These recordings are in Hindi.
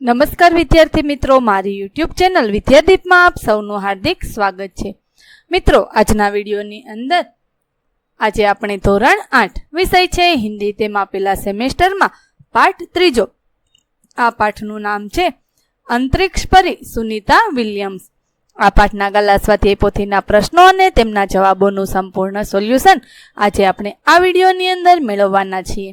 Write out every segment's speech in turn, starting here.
નમસ્કાર વિદ્યાર્થી મિત્રો, મારી યુટ્યુબ ચેનલ વિદ્યાદીપમાં આપ સૌનું હાર્દિક સ્વાગત છે. મિત્રો, આજના વિડીયોની અંદર આજે આપણે ધોરણ આઠ વિષય છે, હિન્દી તેમાં પેલા સેમેસ્ટરમાં પાઠ ત્રીજો. આ પાઠનું નામ છે, અંતરિક્ષ પરી સુનિતા વિલિયમ્સ આ પાઠના ગલા સ્વાધ્યાય પોથીના પ્રશ્નો અને તેમના જવાબોનું સંપૂર્ણ સોલ્યુશન આજે આપણે આ વિડીયોની અંદર મેળવવાના છીએ.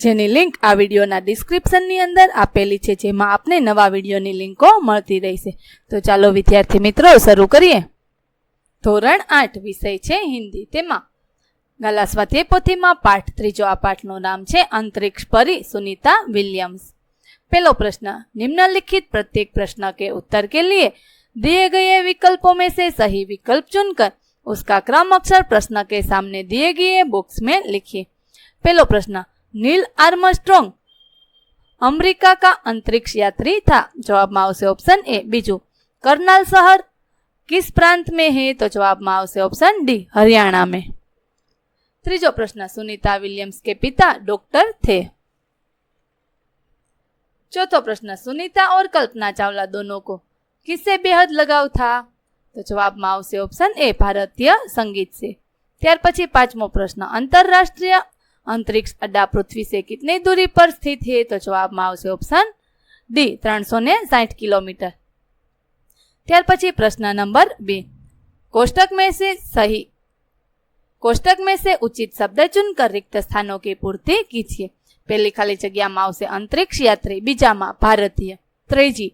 જેની લિંક આ વિડીયોના ડિસ્ક્રિપ્શનની અંદર આપેલી છે, જેમાં આપને નવા વિડીયોની લિંકો મળતી રહેશે. તો ચાલો, વિદ્યાર્થી મિત્રો, શરૂ કરીએ. ધોરણ આઠ, વિષય છે હિન્દી. તેમાં ગલા સ્વાધ્યાય પોથીમાં પાઠ, ત્રીજો આ પાઠનું નામ છે અંતરિક્ષ પરી સુનિતા વિલિયમ્સ. પહેલો પ્રશ્ન, નિમ્નલિખિત પ્રત્યેક પ્રશ્ન કે ઉત્તર કે લીએ? दिए गए विकल्पों में से सही विकल्प चुनकर उसका क्रम अक्षर प्रश्न के सामने दिए गए बॉक्स में लिखिए पहलो प्रश्न नील आर्मस्ट्रॉन्ग अमेरिका का अंतरिक्ष यात्री था जवाब में आवश्य ऑप्शन ए बीजू करनाल शहर किस प्रांत में है तो जवाब में आवश्य ऑप्शन डी हरियाणा में त्रीजो प्रश्न सुनीता विलियम्स के पिता डॉक्टर थे चौथो प्रश्न सुनीता और कल्पना चावला दोनों को किससे बेहद लगाव था तो जवाब में आवश्य ऑप्शन ए भारतीय संगीत से ત્યાર પછી પાંચમો પ્રશ્ન अंतरराष्ट्रीय अंतरिक्ष अड्डा पृथ्वी से कितनी दूरी पर स्थित है तो जवाब में आवश्य ऑप्शन डी ત્રણસો ને સાઠ કિલોમીટર ત્યાર પછી પ્રશ્ન નંબર બે कोष्टक में से सही कोष्टक में से उचित शब्द चुनकर रिक्त स्थानों की पूर्ति कीजिए પહેલી ખાલી જગ્યામાં આવશે અંતરિક્ષ યાત્રી બીજામાં ભારતીય ત્રીજી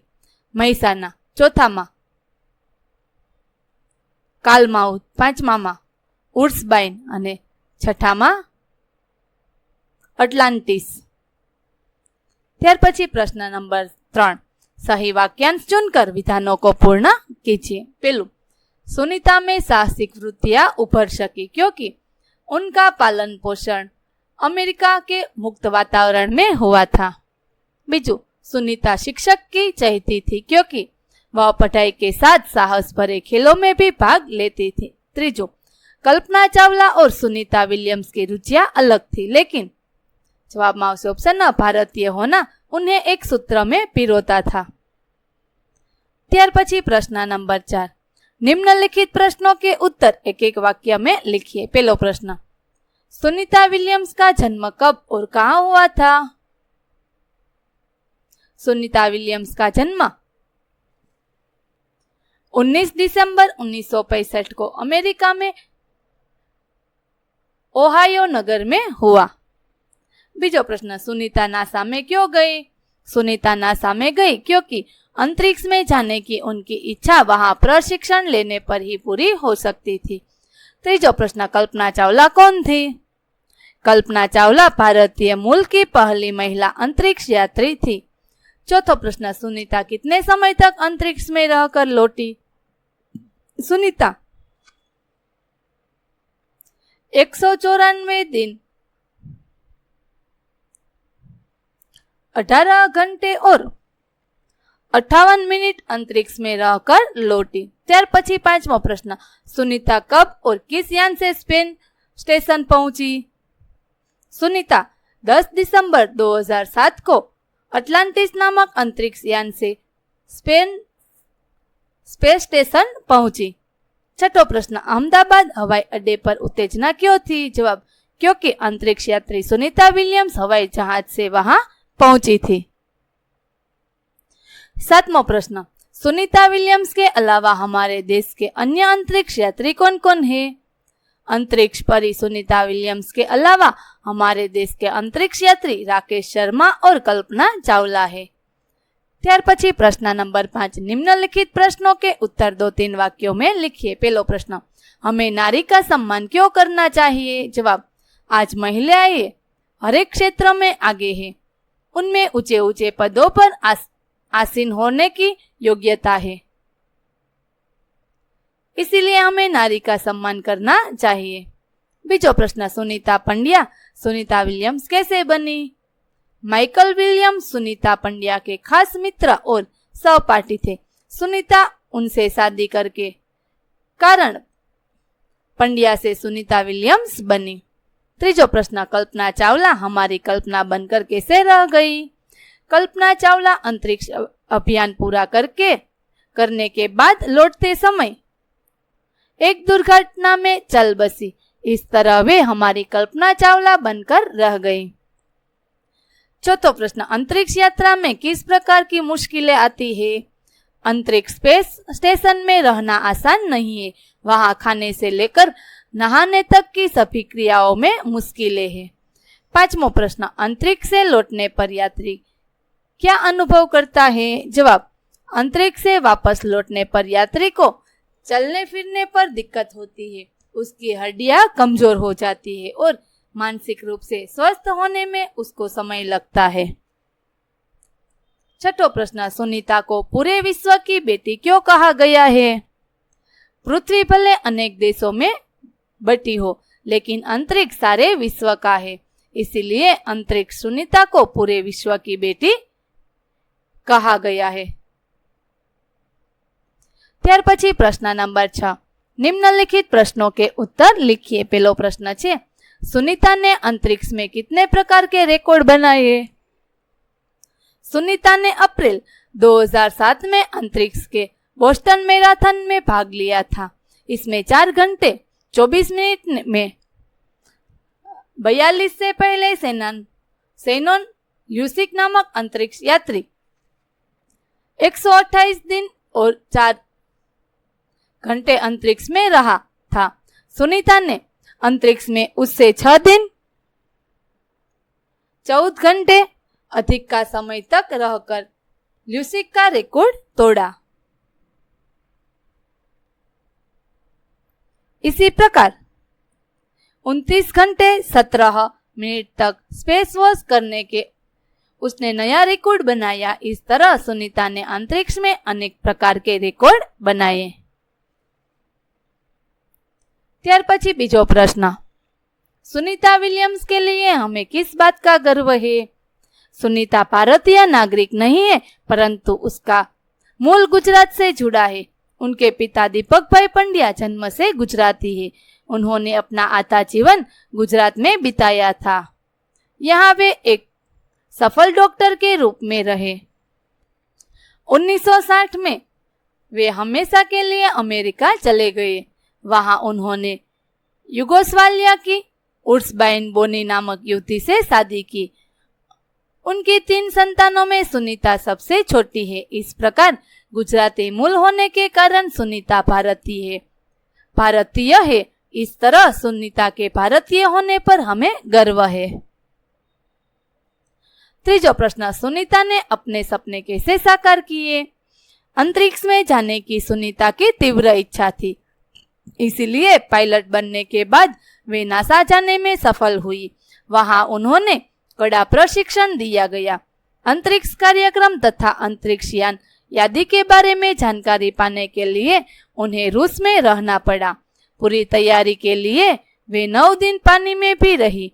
મહેસાણા ચોથામાં કાલમાઉથ પાંચમામાં ઉર્સબાઇન અને છઠ્ઠામાં अटलांटिस ત્યાર પછી પ્રશ્ન નંબર ત્રણ सही वाक्यांश चुनकर विधानों को पूर्ण कीजिए पहलू सुनीता में साहसिक वृत्तियां उभर सकी क्योंकि उनका पालन पोषण अमेरिका के मुक्त वातावरण में हुआ था बीजू सुनीता शिक्षक की चाहती थी क्योंकि वह पढ़ाई के साथ साहस भरे खेलों में भी भाग लेती थी त्रिजू कल्पना चावला और सुनीता विलियम्स की रुचियां अलग थी लेकिन जवाब में आवश्य ऑप्शन न भारतीय होना उन्हें एक सूत्र में पिरोता था ત્યાર પછી પ્રશ્ન નંબર ચાર निम्नलिखित प्रश्नों के उत्तर एक एक वाक्य में लिखिए पहला प्रश्न सुनीता विलियम्स का जन्म कब और कहाँ हुआ था सुनीता विलियम्स का जन्म 19 दिसंबर 1965 को अमेरिका में ओहायो नगर में हुआ बीजो प्रश्न सुनीता नासा में क्यों गई सुनीता नासा में गई क्योंकि अंतरिक्ष में जाने की उनकी इच्छा वहाँ प्रशिक्षण लेने पर ही पूरी हो सकती थी तीजो प्रश्न कल्पना चावला कौन थी कल्पना चावला भारतीय मूल की पहली महिला अंतरिक्ष यात्री थी चौथो प्रश्न सुनीता कितने समय तक अंतरिक्ष में रहकर लौटी सुनीता एक सौ चौरानवे दिन अठारह घंटे और अट्ठावन मिनट अंतरिक्ष में रहकर लौटी ત્યાર પછી પાંચમો પ્રશ્ન सुनीता कब और किस यान से स्पेन स्टेशन पहुंची सुनीता 10 दिसंबर 2007 को अटलांटिस नामक अंतरिक्ष यान से स्पेन स्पेस स्टेशन पहुंची छठो प्रश्न अहमदाबाद हवाई अड्डे पर उत्तेजना क्यों थी जवाब क्योंकि अंतरिक्ष यात्री सुनीता विलियम्स हवाई जहाज से वहां पहुंची थी सातवां प्रश्न सुनीता विलियम्स के अलावा हमारे देश के अन्य अंतरिक्ष यात्री कौन कौन है अंतरिक्ष परी सुनीता विलियम्स के अलावा हमारे देश के अंतरिक्ष यात्री राकेश शर्मा और कल्पना चावला है ત્યાર પછી પ્રશ્ન નંબર પાંચ निम्नलिखित प्रश्नों के उत्तर दो तीन वाक्यों में लिखिए पहलो प्रश्न हमें नारी का सम्मान क्यों करना चाहिए जवाब आज महिलाएं हर एक क्षेत्र में आगे है उनमें ऊँचे ऊँचे पदों पर आस, आसीन होने की योग्यता है। इसीलिए हमें नारी का सम्मान करना चाहिए। बीजो प्रश्न सुनीता पंड्या सुनीता विलियम्स कैसे बनी? माइकल विलियम्स सुनीता पंड्या के खास मित्र और सहपाठी थे। सुनीता उनसे शादी करके कारण पंड्या से सुनीता विलियम्स बनी। त्रीजो प्रश्न कल्पना चावला हमारी कल्पना बनकर कैसे रह गई कल्पना चावला अंतरिक्ष अभियान पूरा करके करने के बाद लौटते समय एक दुर्घटना में चल बसी इस तरह वे हमारी कल्पना चावला बनकर रह गई चौथो प्रश्न अंतरिक्ष यात्रा में किस प्रकार की मुश्किलें आती है अंतरिक्ष स्पेस स्टेशन में रहना आसान नहीं है वहाँ खाने से लेकर नहाने तक की सभी क्रियाओं में मुश्किलें हैं। पांचमो प्रश्न, अंतरिक्ष से लौटने पर यात्री क्या अनुभव करता है? जवाब, अंतरिक्ष से वापस लौटने पर यात्री को चलने फिरने पर दिक्कत होती है। उसकी हड्डियाँ कमज़ोर हो जाती है और मानसिक रूप से स्वस्थ होने में उसको समय लगता है। छठो प्रश्न, सुनीता को पूरे विश्व की बेटी क्यों कहा गया है? पृथ्वी भले अनेक देशों में बटी हो लेकिन अंतरिक्ष सारे विश्व का है इसीलिए अंतरिक्ष सुनीता को पूरे विश्व की बेटी कहा गया है ત્યાર પછી પ્રશ્ન નંબર છ निम्नलिखित प्रश्नों के उत्तर लिखिए पहलो प्रश्न છે सुनीता ने अंतरिक्ष में कितने प्रकार के रिकॉर्ड बनाए सुनीता ने अप्रैल 2007 में अंतरिक्ष के बोस्टन मैराथन में भाग लिया था इसमें चार घंटे 24 मिनट में। बयालीस से पहले सेनन, सेनोन यूसिक नामक अंतरिक्ष यात्री। 128 दिन और चार घंटे अंतरिक्ष में रहा था। सुनीता ने अंतरिक्ष में उससे छह दिन, चौदह घंटे अधिक का समय तक रहकर ल्यूसिक का रिकॉर्ड तोड़ा। इसी प्रकार 29 घंटे 17 मिनट तक स्पेस वॉश करने के उसने नया रिकॉर्ड बनाया इस तरह सुनीता ने अंतरिक्ष में अनेक प्रकार के रिकॉर्ड बनाए ત્યાર પછી બીજો પ્રશ્ન सुनीता विलियम्स के लिए हमें किस बात का गर्व है सुनीता भारतीय नागरिक नहीं है परंतु उसका मूल गुजरात से जुड़ा है उनके पिता दीपक भाई पंड्या जन्म से गुजराती है। उन्होंने अपना आधा जीवन गुजरात में बिताया था। यहाँ वे एक सफल डॉक्टर के रूप में रहे। 1960 में वे हमेशा के लिए अमेरिका चले गए। वहाँ उन्होंने युगोस्वालिया की उर्स उर्सबाइन बोनी नामक युवती से शादी की। उनकी तीन संतानों में सुनीता सबसे छोटी है। इस प्रकार गुजराती मूल होने के कारण सुनीता भारतीय है। भारतीय है, इस तरह सुनीता के भारतीय होने पर हमें गर्व है। त्रीजो प्रश्न, सुनीता ने अपने सपने कैसे साकार किए? अंतरिक्ष में जाने की सुनीता की तीव्र इच्छा थी। इसीलिए पायलट बनने के बाद वे नासा जाने में सफल हुई। वहाँ उन्होंने कड़ा प्रशिक्षण दिया गया। अंतरिक्ष कार्यक्रम तथा अंतरिक्ष यान यादी के बारे में जानकारी पाने के लिए उन्हें रूस में रहना पड़ा। पूरी तैयारी के लिए वे नौ दिन पानी में भी रही।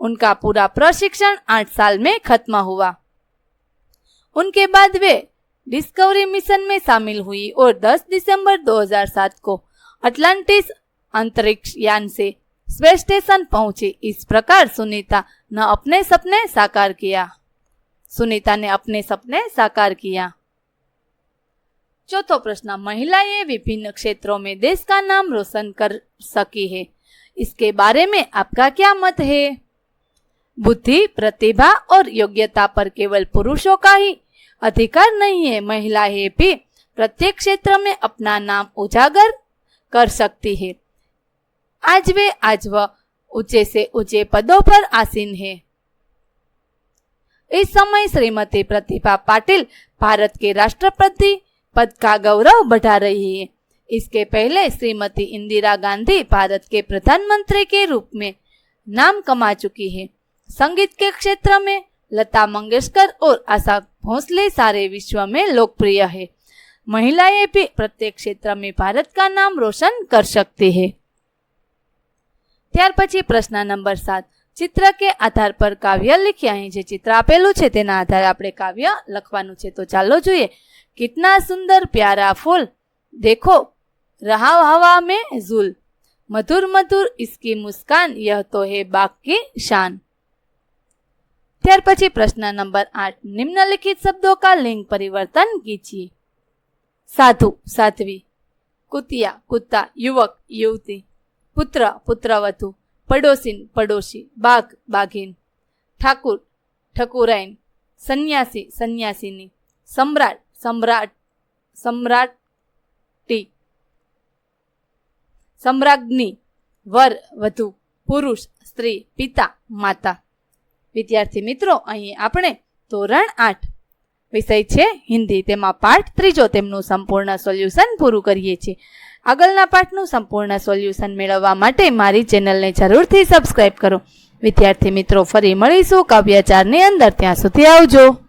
उनका पूरा प्रशिक्षण आठ साल में खत्म हुआ। उनके बाद वे डिस्कवरी मिशन में शामिल हुई और 10 दिसंबर 2007 को अटलांटिस अंतरिक्ष यान से स्पेस स्टेशन पहुँची। इस प्रकार सुनीता ने अपने सपने साकार किया। सुनीता ने अपने सपने साकार किया। चौथो प्रश्न, महिलाएँ विभिन्न क्षेत्रों में देश का नाम रोशन कर सकी है। इसके बारे में आपका क्या मत है? बुद्धि, प्रतिभा और योग्यता पर केवल पुरुषों का ही अधिकार नहीं है। महिलाएँ भी प्रत्येक क्षेत्र में अपना नाम उजागर कर सकती है। आज वे आज वह ऊँचे से ऊँचे पदों पर आसीन है। इस समय श्रीमती प्रतिभा पाटिल भारत के राष्ट्रपति पद का गौरव बढ़ा रही है इसके पहले श्रीमती इंदिरा गांधी भारत के प्रधानमंत्री के रूप में नाम कमा चुकी है संगीत के क्षेत्र में लता मंगेशकर और आशा भोसले सारे विश्व में लोकप्रिय है महिलाएं भी प्रत्येक क्षेत्र में भारत का नाम रोशन कर सकती है ત્યાર પછી પ્રશ્ન નંબર સાત ચિત્ર કે આધાર પર કાવ્ય લખીએ અહીં જે ચિત્ર આપેલું છે તેના આધારે આપણે કાવ્ય લખવાનું છે તો ચાલો જોઈએ कितना सुंदर प्यारा फूल। देखो रहा हवा में जुल मधुर मधुर इसकी मुस्कान, यह तो है बाग की शान। त्यार पी प्रश्न नंबर आठ, निम्नलिखित शब्दों का लिंग परिवर्तन कीजिए। साधु, साध्वी, कुतिया, कुत्ता, युवक, युवती, पुत्र, पुत्रवधु, पड़ोसिन, पड़ोसी, बाघ, बाघिन, ठाकुर ठकुराइन सन्यासी, सन्यासिनी, सम्राट સમ્રાટ, સમ્રાટી સમ્રાજ્ઞી, વર, વધુ, પુરુષ, સ્ત્રી, પિતા, માતા. વિદ્યાર્થી મિત્રો, અહીં આપણે ધોરણ આઠ વિષય છે હિન્દી. તેમાં પાઠ ત્રીજો, તેમનું સંપૂર્ણ સોલ્યુશન પૂરું કરીએ છીએ. આગળના પાઠનું સંપૂર્ણ સોલ્યુશન મેળવવા માટે મારી ચેનલને જરૂરથી સબસ્ક્રાઈબ કરો. વિદ્યાર્થી મિત્રો, ફરી મળીશું કાવ્યાચારની અંદર. ત્યાં સુધી આવજો.